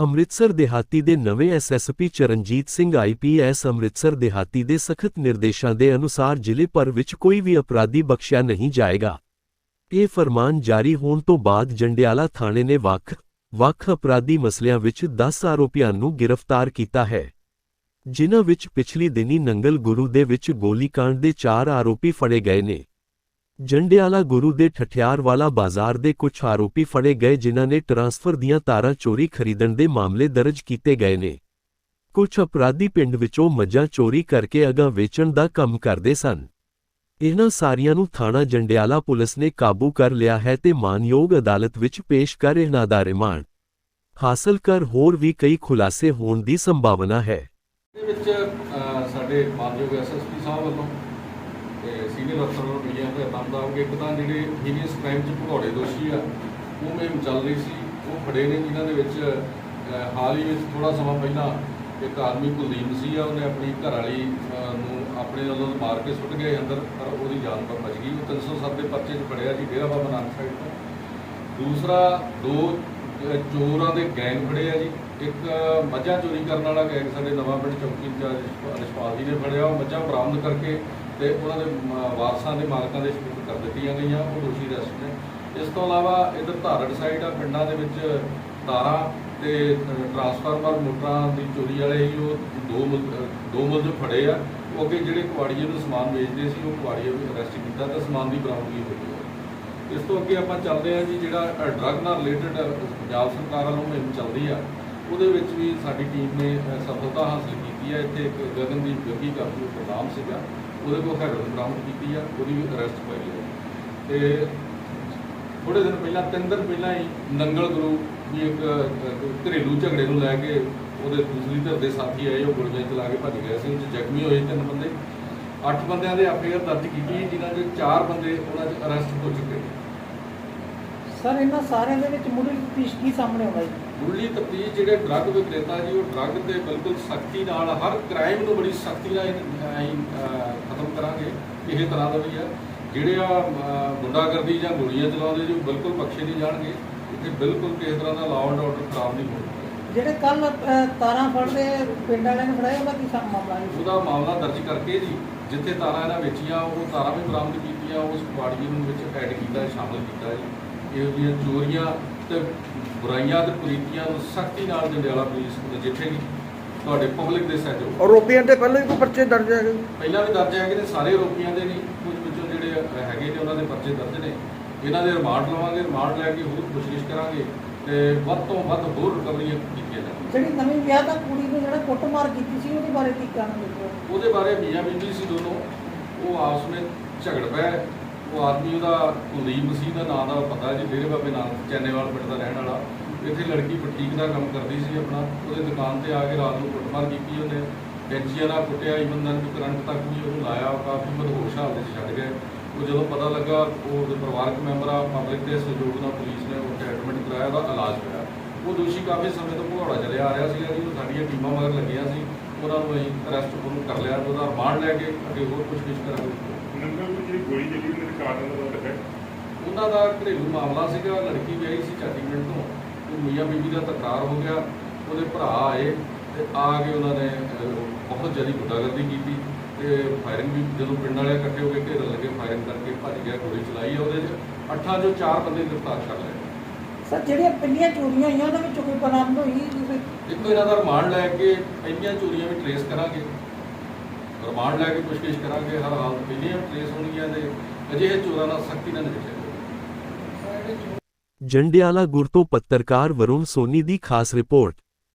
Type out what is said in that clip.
ਅੰਮ੍ਰਿਤਸਰ ਦਿਹਾਤੀ ਦੇ ਨਵੇਂ ਐਸਐਸਪੀ ਚਰਨਜੀਤ ਸਿੰਘ ਆਈਪੀਐਸ ਅੰਮ੍ਰਿਤਸਰ ਦਿਹਾਤੀ ਦੇ ਸਖਤ ਨਿਰਦੇਸ਼ਾਂ ਦੇ ਅਨੁਸਾਰ ਜ਼ਿਲ੍ਹੇ ਭਰ ਵਿੱਚ ਕੋਈ ਵੀ ਅਪਰਾਧੀ ਬਖਸ਼ਿਆ ਨਹੀਂ ਜਾਏਗਾ। ਇਹ ਫਰਮਾਨ ਜਾਰੀ ਹੋਣ ਤੋਂ ਬਾਅਦ ਜੰਡਿਆਲਾ ਥਾਣੇ ਨੇ ਵੱਖ ਵੱਖ ਅਪਰਾਧੀ ਮਸਲਿਆਂ ਵਿੱਚ 10 ਆਰੋਪੀਆਂ ਨੂੰ ਗ੍ਰਿਫਤਾਰ ਕੀਤਾ ਹੈ। ਜਿਨ੍ਹਾਂ ਵਿੱਚ ਪਿਛਲੀ ਦਿਨੀ ਨੰਗਲ ਗੁਰੂ ਦੇ ਵਿੱਚ ਗੋਲੀकांड ਦੇ 4 ਆਰੋਪੀ ਫੜੇ ਗਏ ਨੇ। ਜੰਡਿਆਲਾ ਗੁਰੂ ਦੇ ਠਠਿਆਰ ਵਾਲਾ ਬਾਜ਼ਾਰ ਦੇ ਕੁਝ ਆਰੋਪੀ ਫੜੇ ਗਏ ਜਿਨ੍ਹਾਂ ਨੇ ਟਰਾਂਸਫਰ ਦੀਆਂ ਤਾਰਾਂ ਚੋਰੀ ਖਰੀਦਣ ਦੇ ਮਾਮਲੇ ਦਰਜ ਕੀਤੇ ਗਏ ਨੇ। ਕੁਝ ਅਪਰਾਧੀ ਪਿੰਡ ਵਿੱਚੋਂ ਮੱਝਾਂ ਚੋਰੀ ਕਰਕੇ ਅਗਾਂ ਵੇਚਣ ਦਾ ਕੰਮ ਕਰਦੇ ਸਨ। ਇਹਨਾਂ ਸਾਰੀਆਂ ਨੂੰ ਥਾਣਾ ਜੰਡਿਆਲਾ ਪੁਲਿਸ ਨੇ ਕਾਬੂ ਕਰ ਲਿਆ ਹੈ ਤੇ ਮਾਨਯੋਗ ਅਦਾਲਤ ਵਿੱਚ ਪੇਸ਼ ਕਰ ਇਹਨਾਂ ਦਾ ਰਿਮਾਂਡ। ਹਾਸਲ ਕਰ ਹੋਰ ਵੀ ਕਈ ਖੁਲਾਸੇ ਹੋਣ ਦੀ ਸੰਭਾਵਨਾ ਹੈ। ਦੇ ਵਿੱਚ ਸਾਡੇ ਮਾਨਯੋਗ ਐਸਐਸਪੀ ਸਾਹਿਬ ਵੱਲੋਂ ਸੀਨੀਅਰ ਅਫਸਰ ਵੱਲੋਂ ਮਿਲਿਆ ਹੋਇਆ ਬੰਦਾ ਹੋਗੇ ਇੱਕ ਤਾਂ ਜਿਹੜੇ ਹੀਰੀਅਸ ਕ੍ਰਾਈਮ 'ਚ ਭਗੌੜੇ ਦੋਸ਼ੀ ਆ, ਉਹ ਮੁਹਿੰਮ ਚੱਲ ਰਹੀ ਸੀ, ਉਹ ਫੜੇ ਨੇ ਜਿਨ੍ਹਾਂ ਦੇ ਵਿੱਚ ਹਾਲ ਹੀ ਵਿੱਚ ਥੋੜਾ ਸਮਾਂ ਪਹਿਲਾਂ ਇੱਕ ਆਦਮੀ ਕੁਲਦੀਪ ਸੀ ਆ, ਉਹਨੇ ਆਪਣੀ ਘਰ ਵਾਲੀ ਨੂੰ ਆਪਣੇ ਵੱਲੋਂ ਮਾਰ ਕੇ ਸੁੱਟ ਗਏ ਅੰਦਰ, ਪਰ ਉਹਦੀ ਜਾਨ ਪਰ ਬਚ ਗਈ। ਉਹ 307 ਦੇ ਪਰਚੇ 'ਚ ਫੜਿਆ ਜੀ, ਡੇਰਾ ਬਾਬਾ ਨਾਨਕ ਸਾਹਿਬ ਤੋਂ। ਦੂਸਰਾ, ਦੋ ਚੋਰਾਂ ਦੇ ਗੈਂਗ ਫੜੇ ਆ ਜੀ। ਇੱਕ ਮੱਝਾਂ ਚੋਰੀ ਕਰਨ ਵਾਲਾ ਗੈਂਗ ਸਾਡੇ ਨਵਾਂ ਪਿੰਡ ਚੌਕੀ ਇੰਚਾਰਜ ਰਿਸ਼ਪਾਲ ਜੀ ਨੇ ਫੜਿਆ, ਉਹ ਮੱਝਾਂ ਬਰਾਮਦ ਕਰਕੇ ਤੇ ਉਹਨਾਂ ਦੇ ਵਾਰਸਾਂ ਦੇ ਮਾਲਕਾਂ ਦੇ ਸਪੁਰਦ ਕਰ ਦਿੱਤੀਆਂ ਗਈਆਂ, ਉਹ ਦੋਸ਼ੀ ਅਰੈਸਟ ਨੇ। ਇਸ ਤੋਂ ਇਲਾਵਾ ਇਧਰ ਧਾਰੜ ਸਾਈਡ ਆ, ਪਿੰਡਾਂ ਦੇ ਵਿੱਚ ਤਾਰਾਂ ਤੇ ਟਰਾਂਸਫਾਰਮਰ ਮੋਟਰਾਂ ਦੀ ਚੋਰੀ ਵਾਲੇ ਹੀ ਉਹ ਦੋ ਮੁਲ- ਦੋ ਮੁਲਜ਼ਮ ਫੜੇ ਆ। ਉਹ ਅੱਗੇ ਜਿਹੜੇ ਕੁਆੜੀਏ ਨੂੰ ਸਮਾਨ ਵੇਚਦੇ ਸੀ, ਉਹ ਕੁਆੜੀਏ ਵੀ ਅਰੈਸਟ ਕੀਤਾ ਤੇ ਸਮਾਨ ਦੀ ਬਰਾਮਦਗੀ ਹੋਈ ਹੈ ਇਸ ਤੋਂ ਅੱਗੇ ਆਪਾਂ ਚੱਲਦੇ ਹਾਂ ਜੀ, ਜਿਹੜਾ ਡਰੱਗ ਨਾਲ ਰਿਲੇਟਡ ਪੰਜਾਬ ਸਰਕਾਰ ਵੱਲੋਂ ਮੁਹਿੰਮ ਚੱਲਦੀ ਆ, ਉਹਦੇ ਵਿੱਚ ਵੀ ਸਾਡੀ ਟੀਮ ਨੇ ਸਫਲਤਾ ਹਾਸਲ ਕੀਤੀ ਹੈ ਇੱਥੇ ਇੱਕ ਗਗਨਦੀਪ ਗੱਗੀ ਕਾਫੀ ਪ੍ਰੋਗਰਾਮ ਸੀਗਾ। ਉਹਦੇ ਕੋਲ ਹੈਰੋਇਨ ਬਰਾਮਦ ਕੀਤੀ ਆ, ਉਹਦੀ ਵੀ ਅਰੈਸਟ ਪਾਈ ਹੈ ਤੇ ਥੋੜੇ ਦਿਨ ਪਹਿਲਾਂ, ਤਿੰਨ ਦਿਨ ਪਹਿਲਾਂ ਹੀ ਨੰਗਲ ਗੁਰੂ ਵੀ ਇੱਕ ਘਰੇਲੂ ਝਗੜੇ ਨੂੰ ਲੈ ਕੇ ਉਹਦੇ ਦੂਸਰੀ ਧਿਰ ਦੇ ਸਾਥੀ ਆਏ, ਉਹ ਗੋਲੀਆਂ ਚਲਾ ਕੇ ਭੱਜ ਗਏ ਸੀ ਉਹ 'ਚ ਜ਼ਖਮੀ ਹੋਏ ਤਿੰਨ ਬੰਦੇ। ਅੱਠ ਬੰਦਿਆਂ ਦੇ ਐਫਆਈਆਰ ਦਰਜ ਕੀਤੀ, ਜਿਨ੍ਹਾਂ ਦੇ ਚਾਰ ਬੰਦੇ ਉਹਨਾਂ 'ਚ ਅਰੈਸਟ ਹੋ ਚੁੱਕੇ ਨੇ। ਸਰ ਇਹਨਾਂ ਸਾਰਿਆਂ ਦੇ ਵਿੱਚ ਮੁੱਢਲੀ ਤਫਤੀਸ਼ ਕੀ ਸਾਹਮਣੇ ਆਉਂਦਾ ਜੀ? ਮੁੱਢਲੀ ਤਫਤੀਸ਼ ਜਿਹੜੇ ਡਰੱਗ ਵਿਕਰੇਤਾ ਜੀ ਉਹ ਡਰੱਗ ਤੇ ਬਿਲਕੁਲ ਸਖਤੀ ਨਾਲ ਹਰ ਕ੍ਰਾਈਮ ਨੂੰ ਬੜੀ ਸਖਤੀ ਨਾਲ ਅਸੀਂ ਖਤਮ ਕਰਾਂਗੇ ਕਿਸੇ ਤਰ੍ਹਾਂ ਦਾ ਵੀ ਆ ਜਿਹੜੇ ਆ ਗੁੰਡਾਗਰਦੀ ਜਾਂ ਗੋਲੀਆਂ ਚਲਾਉਂਦੇ ਜੀ ਬਿਲਕੁਲ ਬਖਸ਼ੇ ਨਹੀਂ ਜਾਣਗੇ। ਇੱਥੇ ਬਿਲਕੁਲ ਕਿਸੇ ਤਰ੍ਹਾਂ ਦਾ ਲਾਅ ਐਂਡ ਆਰਡਰ ਖਰਾਬ ਨਹੀਂ ਹੋਣਾ। ਜਿਹੜੇ ਕੱਲ ਤਾਰਾਂ ਫੜਦੇ ਪਿੰਡ ਵਾਲਿਆਂ ਨੇ ਫੜਾਇਆ ਉਹਦਾ ਕੀ ਸਾ- ਮਾਮਲਾ ਜੀ? ਉਹਦਾ ਮਾਮਲਾ ਦਰਜ ਕਰਕੇ ਜੀ ਜਿੱਥੇ ਤਾਰਾਂ ਇਹਨਾਂ ਵੇਚੀਆਂ ਉਹ ਤਾਰਾਂ ਵੀ ਬਰਾਮਦ ਕੀਤੀਆਂ ਉਸ ਕੁਆੜੀ ਨੂੰ ਵਿੱਚ ਐਡ ਕੀਤਾ ਸ਼ਾਮਲ ਕੀਤਾ ਜੀ। ਇਹੋ ਜਿਹੀਆਂ ਚੋਰੀਆਂ ਤੇ ਬੁਰਾਈਆਂ ਤੇ ਕੁਰੀਤੀਆਂ ਨੂੰ ਸਖਤੀ ਨਾਲ ਜੰਡਿਆਲਾ ਪੁਲਿਸ ਨਜਿੱਠੇਗੀ ਤੁਹਾਡੇ ਪਬਲਿਕ ਦੇ ਸਹਿਯੋਗ ਆਰੋਪੀਆਂ ਤੇ ਪਹਿਲਾਂ ਵੀ ਕੋਈ ਪਰਚੇ ਦਰਜ ਹੈਗੇ? ਪਹਿਲਾਂ ਵੀ ਦਰਜ ਹੈਗੇ ਨੇ ਸਾਰੇ ਆਰੋਪੀਆਂ ਦੇ ਨਹੀਂ ਕੁਝ ਵਿੱਚੋਂ ਜਿਹੜੇ ਹੈਗੇ ਨੇ ਉਹਨਾਂ ਦੇ ਪਰਚੇ ਦਰਜ ਨੇ। ਇਹਨਾਂ ਦੇ ਰਿਮਾਂਡ ਲਵਾਂਗੇ ਰਿਮਾਂਡ ਲੈ ਕੇ ਹੋਰ ਕੋਸ਼ਿਸ਼ ਕਰਾਂਗੇ ਤੇ ਵੱਧ ਤੋਂ ਵੱਧ ਹੋਰ ਰਿਕਵਰੀਆਂ ਕੀਤੀਆਂ ਜਾਣ। ਜਿਹੜੀ ਨਵੀਂ ਵਿਆਹ ਦਾ ਕੁੜੀ ਨੂੰ ਜਿਹੜਾ ਕੁੱਟਮਾਰ ਕੀਤੀ ਸੀ ਉਹਦੇ ਬਾਰੇ ਕੀ ਕਹਿਣਾ ਚਾਹੁੰਦੇ ਹੋ ਉਹਦੇ ਬਾਰੇ ਮੀਆਂ ਬੀਬੀ ਸੀ ਦੋਨੋਂ। ਉਹ ਆਪਸ ਵਿੱਚ ਝਗੜ ਪਏ। ਉਹ ਆਦਮੀ ਉਹਦਾ ਕੁਲਦੀਪ ਮਸੀਹ ਦਾ ਨਾਮ ਦਾ ਪਤਾ ਜੀ, ਡੇਰੇ ਬਾਬੇ ਨਾਨਕ, ਚੈਨੇਵਾਲ ਪਿੰਡ ਦਾ ਰਹਿਣ ਵਾਲਾ। ਇੱਥੇ ਲੜਕੀ ਬੁਟੀਕ ਦਾ ਕੰਮ ਕਰਦੀ ਸੀ ਆਪਣਾ, ਉਹਦੇ ਦੁਕਾਨ ਤੇ ਆ ਕੇ ਰਾਤ ਨੂੰ ਕੁੱਟਮਾਰ ਕੀਤੀ ਉਹਨੇ। ਕੈਂਚੀਆਂ ਨਾਲ ਕੁੱਟਿਆ ਇਵਨ ਨਾਲ ਕਰੰਟ ਤੱਕ ਵੀ ਉਹਨੂੰ ਲਾਇਆ ਕਾਫੀ ਮਦਹੋਸ਼ ਹਾਲਤ 'ਚ ਛੱਡ ਗਏ। ਉਹ ਜਦੋਂ ਪਤਾ ਲੱਗਾ ਉਹਦੇ ਪਰਿਵਾਰਕ ਮੈਂਬਰ ਆ, ਪਬਲਿਕ ਦੇ ਸਹਿਯੋਗ ਨਾਲ ਪੁਲਿਸ ਨੇ ਉੱਥੇ ਐਡਮਿਟ ਕਰਾਇਆ, ਉਹਦਾ ਇਲਾਜ ਹੋਇਆ ਉਹ ਦੋਸ਼ੀ ਕਾਫੀ ਸਮੇਂ ਤੋਂ ਭਗੌੜਾ ਚੱਲਿਆ ਆ ਰਿਹਾ ਸੀਗਾ ਜੀ, ਉਹ ਸਾਡੀਆਂ ਟੀਮਾਂ ਮਗਰ ਲੱਗੀਆਂ ਸੀ। ਉਹਨਾਂ ਨੂੰ ਅਸੀਂ ਅਰੈਸਟ ਉਹਨੂੰ ਕਰ ਲਿਆ ਤੇ ਉਹਦਾ ਰਿਮਾਂਡ ਲੈ ਕੇ ਅੱਗੇ ਹੋਰ ਪੁੱਛਗਿੱਛ ਕਰਾਂਗੇ। ਨੰਗਲ ਵਿੱਚ ਜਿਹੜੀ ਗੋਲੀ ਚੱਲੀ ਉਹਦੇ ਕਾਰਨ ਦਾ ਪਤਾ ਹੈ ਉਹਨਾਂ ਦਾ ਘਰੇਲੂ ਮਾਮਲਾ ਸੀਗਾ ਲੜਕੀ ਵਿਆਹੀ ਸੀ ਚਾਟੀਮੈਂਟ ਤੋਂ। ਉਹ ਮੀਆਂ ਬੀਬੀ ਦਾ ਤਕਰਾਰ ਹੋ ਗਿਆ ਉਹਦੇ ਭਰਾ ਆਏ ਤੇ ਆ ਕੇ ਉਹਨਾਂ ਨੇ ਬਹੁਤ ਜ਼ਿਆਦਾ ਗੁੰਡਾਗਰਦੀ ਕੀਤੀ ਤੇ ਫਾਇਰਿੰਗ ਵੀ ਜਦੋਂ ਪਿੰਡ ਵਾਲੇ ਇਕੱਠੇ ਹੋ ਕੇ ਘੇਰਨ ਲੱਗੇ ਫਾਇਰਿੰਗ ਕਰਕੇ ਭੱਜ ਗਿਆ ਗੋਲੀ ਚਲਾਈ ਆ ਉਹਦੇ 'ਚ ਅੱਠਾਂ ਚੋਂ ਚਾਰ ਬੰਦੇ ਗ੍ਰਿਫਤਾਰ ਕਰ ਲਏ। ਸਰ ਜਿਹੜੀਆਂ ਪਿੰਨੀਆਂ ਚੋਰੀਆਂ ਹੋਈਆਂ ਉਹਨਾਂ ਵਿੱਚੋਂ ਕੋਈ ਬਰਾਮਦ ਹੋਈ? ਕਿਸੇ ਇਹਨਾਂ ਦਾ ਰਿਮਾਂਡ ਲੈ ਕੇ ਇੰਨੀਆਂ ਚੋਰੀਆਂ ਵੀ ਟਰੇਸ ਕਰਾਂਗੇ। ਰਿਮਾਂਡ ਲੈ ਕੇ ਪੁੱਛਗਿੱਛ ਕਰਾਂਗੇ, ਹਰ ਹਾਲਤ ਪਹਿਲੀਆਂ ਟਰੇਸ ਹੋਣਗੀਆਂ ਤੇ ਅਜਿਹੇ ਚੋਰਾਂ ਨਾਲ ਸਖਤੀ ਨਾਲ ਨਜਿੱਠਿਆ ਜੰਡਿਆਲਾ ਗੁਰ ਤੋਂ ਪੱਤਰਕਾਰ ਵਰੁਣ ਸੋਨੀ ਦੀ ਖਾਸ ਰਿਪੋਰਟ।